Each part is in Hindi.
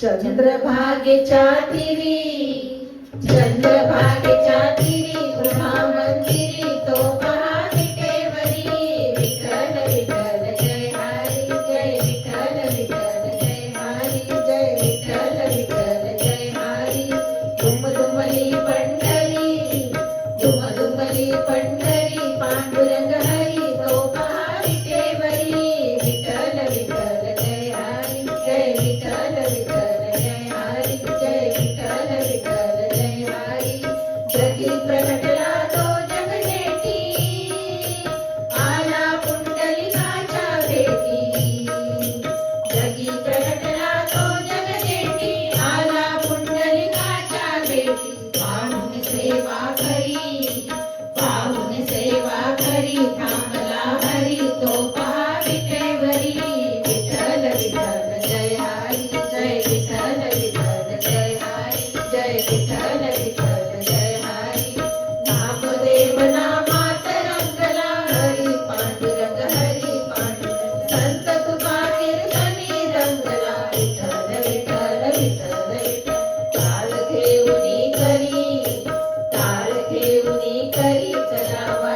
चंद्रभागेच्या तिरी चंद्रभागेच्या तिरी उभा मंदिरी तो पहा विटेवरी विठ्ठल विठ्ठल, जय हरी, जय विठ्ठल विठ्ठल, जय हरी, जय विठ्ठल विठ्ठल, जय हरी। दुमदुमली पंढरी दुमदुमली पंढरी, पांडुरंग हरी सेवा करी पाहून सेवा करी थांबला हरी तो पहा विठेवरी विठल विठल जय हरी, जय करी चला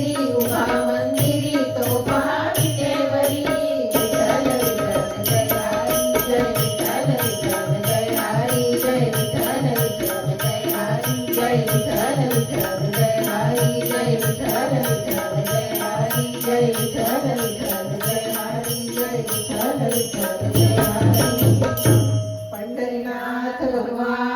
पंढरीनाथ भगवान